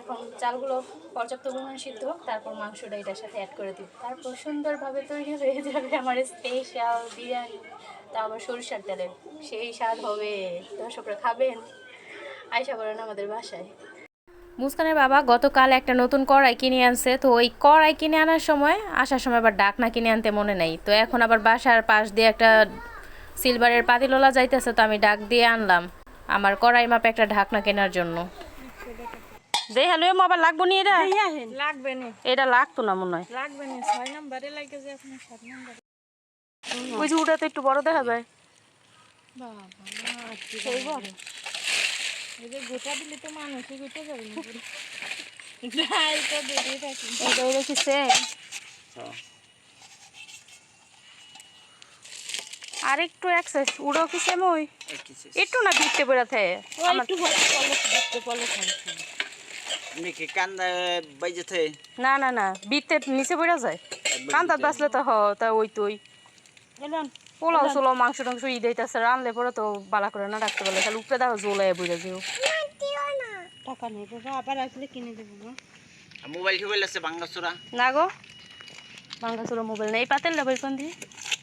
এখন চালগুলো পর্যাপ্ত পরিমাণ সিদ্ধ হোক, তারপর মাংসটা এটার সাথে অ্যাড করে দিব। তারপর সুন্দরভাবে তৈরি হয়ে যাবে আমার স্পেশাল বিরিয়ানি। তা আবার সরিষার তেলের সেই স্বাদ হবে। দর্শকরা খাবেন। আয়সা করেন আমাদের বাসায়। মুস্কানের বাবা গতকাল একটা নতুন কড়াই কিনে আনছে। তো ওই কড়াই কিনে আনার সময়, আসার সময় আবার ডাকনা কিনে আনতে মনে নেই। তো এখন আবার বাসার পাশ দিয়ে একটা সিলভারের পাতিলোলা যাইতেছে, তো আমি ডাক দিয়ে আনলাম। আমার কড়াই মাপে একটা ঢাকনা কেনার জন্য। দে হ্যালো আবার লাগবো নি এটা? লাগবে না। এটা লাগতো না মনে হয়। লাগবে না ছয় নম্বরে লাগে যে আপনার সাত নম্বরে। ওই যে ওটা তো একটু বড় দেখা যায়। বাবা সেই বড় এই যে গোটা দিলে তো মানুষই গোটা যাবে না পুরো। যাই তো বেরিয়ে থাকি। এটা এটা কি সেম আর একটু অ্যাক্সেস উড়ো কি সেম ওই? একটু না ভিড়তে বেড়াতে। একটু পলক পলক কান্দা বাইজে থে? না না না বিতে নিচে পড়া যায়। কান্তাত বাসলে তো হ তা ওই তুই। পোলাও সোলাও মাংস টাংস ই দিতেছে রানলে পরে তো বালা করে না রাখতে পারলে খালি উপরে দেখো বুঝে যেও টাকা নেই বাবা আবার আসলে কিনে দেবো না মোবাইল টোবাইল আছে বাঙ্গাসুরা না গো বাংলা মোবাইল নেই। পাতেল না কোন দিয়ে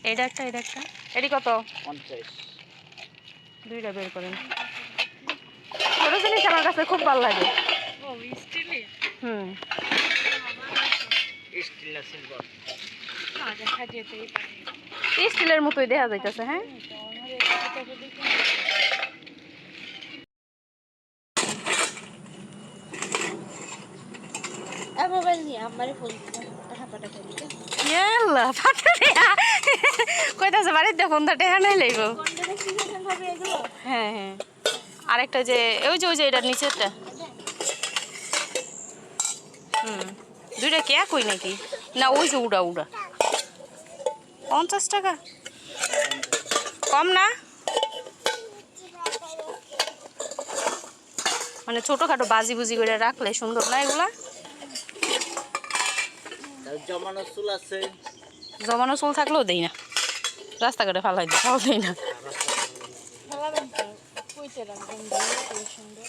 এটা একটা এটা একটা। এটি কত? পঞ্চাশ। দুইটা বের করেন। ছোটো জিনিস আমার কাছে খুব ভালো লাগে। হুম। স্টিলের মতোই দেখা যাইতেছে হ্যাঁ? কইতাছে বাড়িতে ফোনটা টেহা নাই হ্যাঁ হ্যাঁ। আরেকটা যে ওই যে ওই যে এটার নিচেরটা। হুম। দুইটা কে কই নাকি? না ওই যে উড়া উড়া। পঞ্চাশ টাকা? কম না? মানে ছোটোখাটো বাজি বুজি করে রাখলে সুন্দর না এগুলা? জমানো চুল আছে। জমানো চুল থাকলেও দেই না। রাস্তাঘাটে ফালাই দিই তাও দেই না ফেলাবেন তো কইতে রাখবেন ভালো করে সুন্দর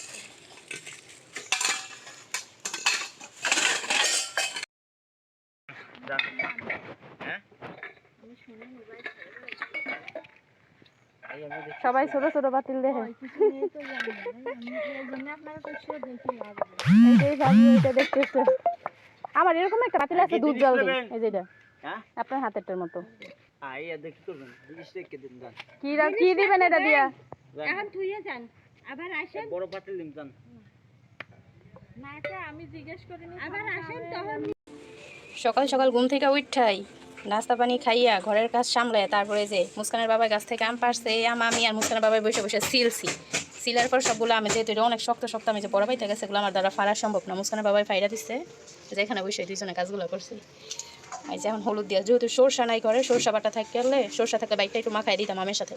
হ্যাঁ সবাই ছোট ছোট বাতিল দেখে দেখতেছে। আমার এরকম একটা পাতিল আছে দুধ জল এই যে এটা। হ্যাঁ? আপনার হাতেরটার মতো। কি কি দিবেন এটা দিয়া? এখন থুইয়ে যান আবার আসেন। বড় পাতিল দিন যান। আমি জিজ্ঞেস করিনি। আবার আসেন তখন সকাল সকাল ঘুম থেকে উঠাই নাস্তা পানি খাইয়া ঘরের কাজ সামলায় তারপরে যে মুস্কানের বাবার গাছ থেকে আম পারছে এই আম আমি আর মুস্কানের বাবাই বসে বসে সিলছি। সিলার পর সবগুলো আমি যেহেতু এটা অনেক শক্ত শক্ত, আমি যে বড় পাইতে গেছে, এগুলো আমার দ্বারা ফাড়া সম্ভব না। মুস্কানের বাবাই ফাইরা দিচ্ছে যেখানে বসে দুইজনে কাজগুলো করছি। এই যে এখন হলুদ দিয়া, যেহেতু সরষা নাই করে সরষা বাটা থাকলে সরষা থাকলে বাইকটা একটু মাখাই দিতাম আমের সাথে।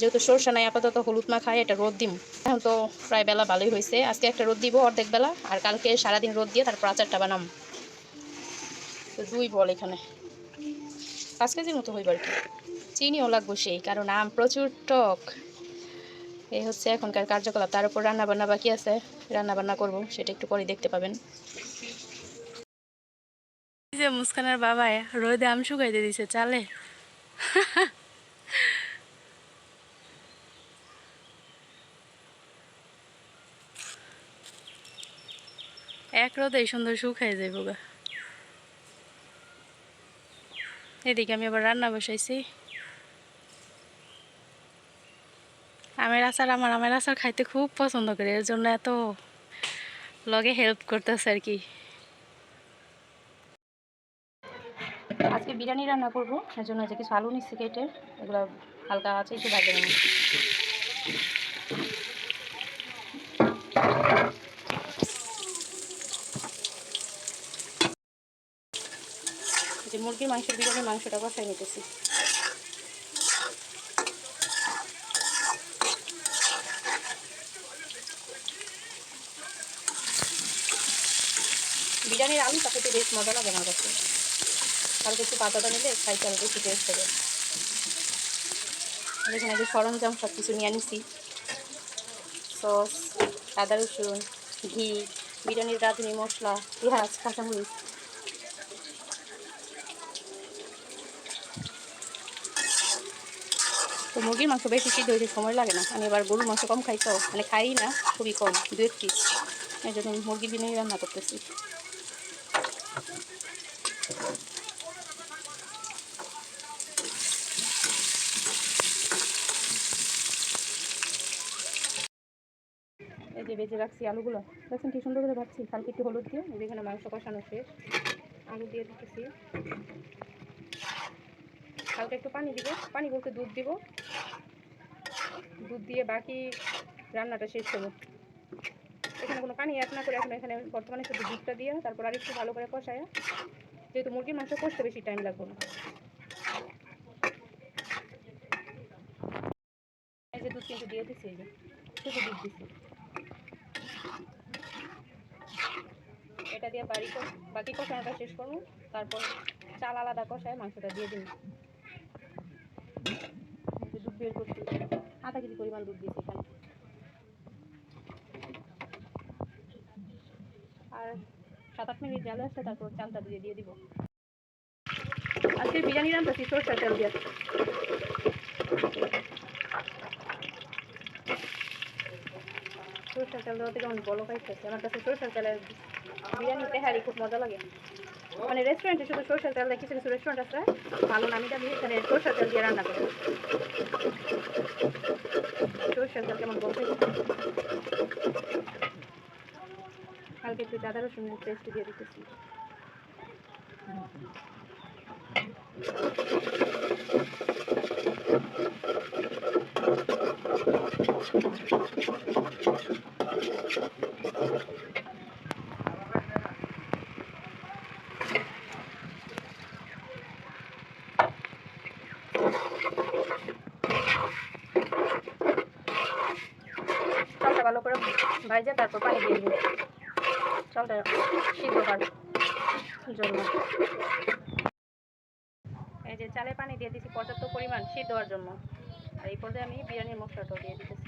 যেহেতু সরষা নাই, আপাতত হলুদ মাখাই এটা রোদ দিম। এখন তো প্রায় বেলা ভালোই হয়েছে আজকে একটা রোদ দিব অর্ধেক বেলা, আর কালকে সারাদিন রোদ দিয়ে তারপর আচারটা বানাম। তো দুই বল এখানে। পাঁচ কেজির মতো হইবার কি। চিনিও লাগবো সেই, কারণ আম প্রচুর টক। এই হচ্ছে এখনকার কার্যকলাপ, তার উপর রান্না বান্না বাকি আছে। রান্না বান্না করব, সেটা একটু পরে দেখতে পাবেন। যে মুস্কানের বাবা রোদে আম শুকাইতে দিছে, চালে। এক রোদে সুন্দর শুকাই যাইব গা। এদিকে আমি আবার রান্না বসাইছি। আমের আচার আমার আমের আচার খাইতে খুব পছন্দ করে, এর জন্য এত লগে হেল্প করতেছে আর কি। আজকে বিরিয়ানি রান্না করব, এর জন্য যে কিছু আলু নিচ্ছি কেটে, এগুলো হালকা আছে একটু ভাজে নেব। মুরগির মাংসের বিরিয়ানি মাংসটা কষাই নিতেছি। বিরিয়ানির আলু তাকে বেশ মজা লাগে আমার কাছে। আর কিছু পাতাটা নিলে খাইতে আরও বেশি টেস্ট হবে। দেখুন আগে সরঞ্জাম সব কিছু নিয়ে আনিছি। সস, আদা রসুন, ঘি, বিরিয়ানির রাঁধুনি মশলা, পেঁয়াজ, কাঁচামরিচ। মুরগির মাংস বেশি সিদ্ধ হইতে সময় লাগে না। আমি এবার গরুর মাংস কম খাই, তো মানে খাই না, খুবই কম দু এক পিস এই জন্য মুরগি বিরিয়ানি রান্না করতেছি। এই যে বেজে রাখছি আলুগুলো। দেখছেন কি সুন্দর করে ভাবছি কালকে একটু হলুদ দিয়ে এখানে মাংস কষানো শেষ। আলু দিয়ে দিতেছি। হালকা একটু পানি দিব, পানি বলতে দুধ দিব। দুধ দিয়ে বাকি রান্নাটা শেষ করব। এখানে কোনো পানি অ্যাড না করে এখন এখানে বর্তমানে শুধু দুধটা দিয়ে, তারপর আর একটু ভালো করে কষায়। যেহেতু মুরগির মাংস কষতে বেশি টাইম লাগবে না। এই যে দুধ কিন্তু দিয়ে দিচ্ছি এই যে শুধু দুধ দিচ্ছি এটা দিয়ে বাড়ি বাকি কষানোটা শেষ করব। তারপর চাল আলাদা কষায় মাংসটা দিয়ে দিন বের করছি আধা কেজি পরিমাণ দুধ দিয়েছি এখানে। আর সাত আট মিনিট জালে আসছে তারপর চালটা দিয়ে দিয়ে দিব। আজকে বিরিয়ানি রান্নাছি সরষার তেল দিয়ে। সরষার তেল দেওয়া থেকে অনেক বলো খাইছে আমার কাছে সরষার তেলের বিরিয়ানি তেহারি খুব মজা লাগে। মানে রেস্টুরেন্টে শুধু সরষের তেল দেয় কিছু কিছু রেস্টুরেন্ট আছে। ভালো নামি দামি এখানে সরষের তেল দিয়ে রান্না করে। সরষের তেল কেমন বলতে কালকে একটু আদা রসুন পেস্ট দিয়ে দিতেছি। চালটা ভালো করে ভাজে তারপর পানি দিয়ে দিন চালটা সিদ্ধ জন্য। এই যে চালে পানি দিয়ে দিচ্ছি পর্যাপ্ত পরিমাণ সিদ্ধ হওয়ার জন্য। আর এই পর্যায়ে আমি বিরিয়ানির মশলাটা দিয়ে দিতেছি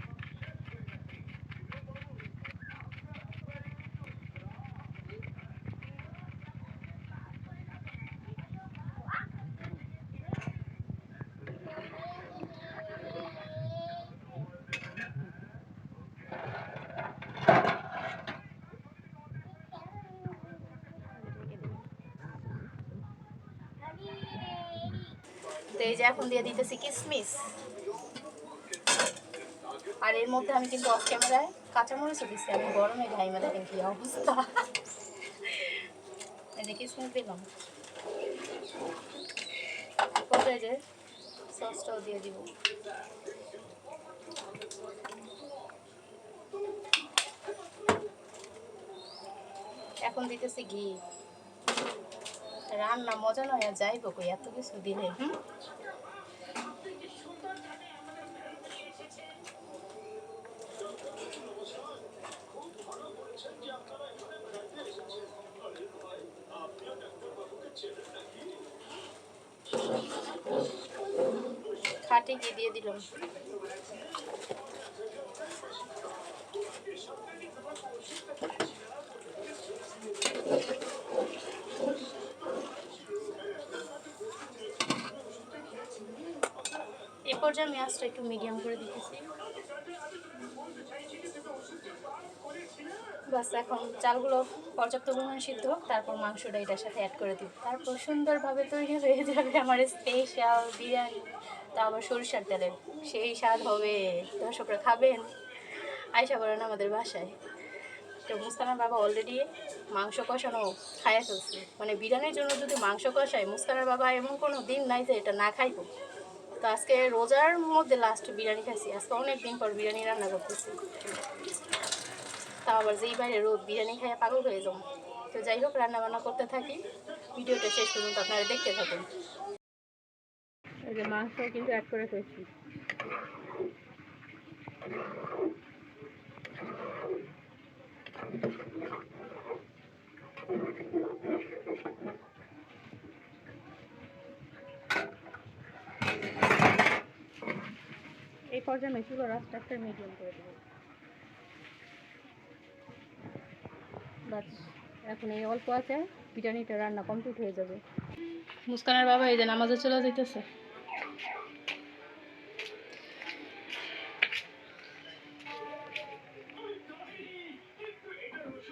তো এই যে এখন দিয়ে দিতেছি কিসমিস। আর এর মধ্যে আমি কিন্তু অফ ক্যামেরায় কাঁচামরিচও দিচ্ছি আমি গরমে ঘাইমা দেখেন কি অবস্থা। এই যে কিসমিস দিলাম এই যে সসটাও দিয়ে দিব। এখন দিতেছি ঘি। রান্না মজা নয় যাইব কই এত কিছু দিলে হুম? খাটে কি দিয়ে দিলাম এই পর্যায়ে আমি আঁচটা একটু মিডিয়াম করে দিতেছি। বাস, এখন চালগুলো পর্যাপ্ত পরিমাণ সিদ্ধ হোক, তারপর মাংসটা এটার সাথে অ্যাড করে দিব। তারপর সুন্দরভাবে তৈরি হয়ে যাবে আমার স্পেশাল বিরিয়ানি। তা আবার সরিষার তেলের সেই স্বাদ হবে। দর্শকরা খাবেন। আয়সা করেন আমাদের বাসায়। তো মুস্কানের বাবা অলরেডি মাংস কষানো খাইয়া ফেলছে। মানে বিরিয়ানির জন্য যদি মাংস কষায় মুস্কানের বাবা এমন কোনো দিন নাই যে এটা না খাইবো। তো আজকে রোজার মধ্যে লাস্ট বিরিয়ানি খাইছি। আজকে অনেক দিন পর বিরিয়ানি রান্না করতেছি। তাও আবার যেই বাইরে রোদ, বিরিয়ানি খাইয়া পাগল হয়ে যাব। তো যাই হোক রান্না বান্না করতে থাকি। ভিডিওটা শেষ পর্যন্ত আপনারা দেখতে থাকুন। এই যে মাংস কিন্তু অ্যাড করে ফেলছি। পর্যায়ে চুলো রাস্তা একটা মিডিয়াম করে দেবো। কাজ এখন এই অল্প আছে, বিরিয়ানিটা রান্না কমপ্লিট হয়ে যাবে। মুস্কানের বাবা এই যে নামাজে চলে যাইতেছে।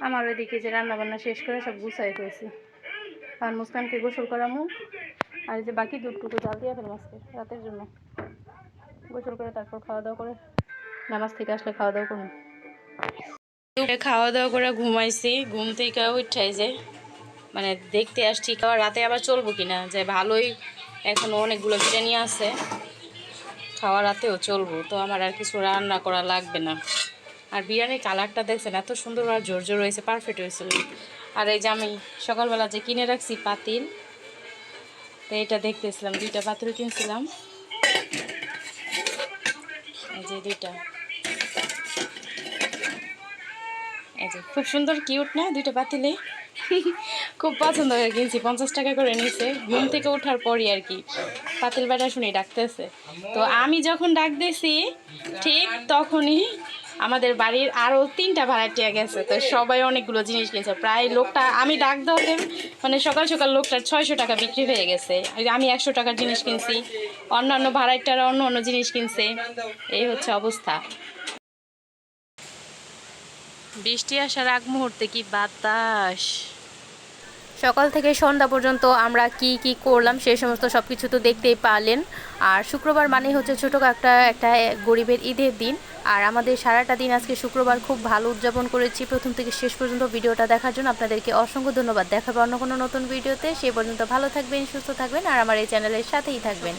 আমার ওইদিকে যে রান্না বান্না শেষ করে সব গুছাই ফেলছি। আর মুস্কানকে গোসল করামু। আর এই যে বাকি দুধটুকু জাল দিয়ে ফেলব আজকে, রাতের জন্য। গোসল করে, তারপর খাওয়া দাওয়া করে, নামাজ থেকে আসলে খাওয়া দাওয়া করব খাওয়া দাওয়া করে ঘুমাইছি, ঘুম থেকে উঠাই যে মানে দেখতে আসছি খাওয়া রাতে আবার চলবো কিনা, যে ভালোই এখনও অনেকগুলো বিরিয়ানি আছে, খাওয়া রাতেও চলবো, তো আমার আর কিছু রান্না করা লাগবে না। আর বিরিয়ানির কালারটা দেখছেন, এত সুন্দর আর জোর জোর হয়েছে পারফেক্ট হয়েছিল আর এই যে আমি সকালবেলা যে কিনে রাখছি পাতিল, তো এটা দেখতেছিলাম, দুইটা পাতিল কিনছিলাম। যে দুইটা। এই যে, খুব সুন্দর, কিউট না দুইটা পাতিলে খুব পছন্দ হয়ে কিনছি পঞ্চাশ টাকা করে নিয়েছে ঘুম থেকে ওঠার পরই আর কি। পাতিল বেটা শুনি ডাকতেছে। তো আমি যখন ডাক দিয়েছি ঠিক তখনই আমাদের বাড়ির আরও তিনটা ভাড়াটিয়া গেছে, তো সবাই অনেকগুলো জিনিস কিনছে। প্রায় লোকটা, আমি ডাক দেওয়াতে মানে সকাল সকাল লোকটা ছয়শো টাকা বিক্রি হয়ে গেছে। আমি একশো টাকার জিনিস কিনছি, অন্যান্য ভাড়াটিয়ারা অন্য অন্য জিনিস কিনছে, এই হচ্ছে অবস্থা। বৃষ্টি আসার আগ মুহূর্তে কি বাতাস? সকাল থেকে সন্ধ্যা পর্যন্ত আমরা কি কি করলাম সেই সমস্ত সব কিছু তো দেখতেই পারলেন। আর শুক্রবার মানে হচ্ছে ছোটো একটা একটা গরিবের ঈদের দিন। আর আমাদের সারাটা দিন আজকে শুক্রবার খুব ভালো উদযাপন করেছি। প্রথম থেকে শেষ পর্যন্ত ভিডিওটা দেখার জন্য আপনাদেরকে অসংখ্য ধন্যবাদ। দেখাবে অন্য কোনো নতুন ভিডিওতে। সেই পর্যন্ত ভালো থাকবেন, সুস্থ থাকবেন, আর আমার এই চ্যানেলের সাথেই থাকবেন।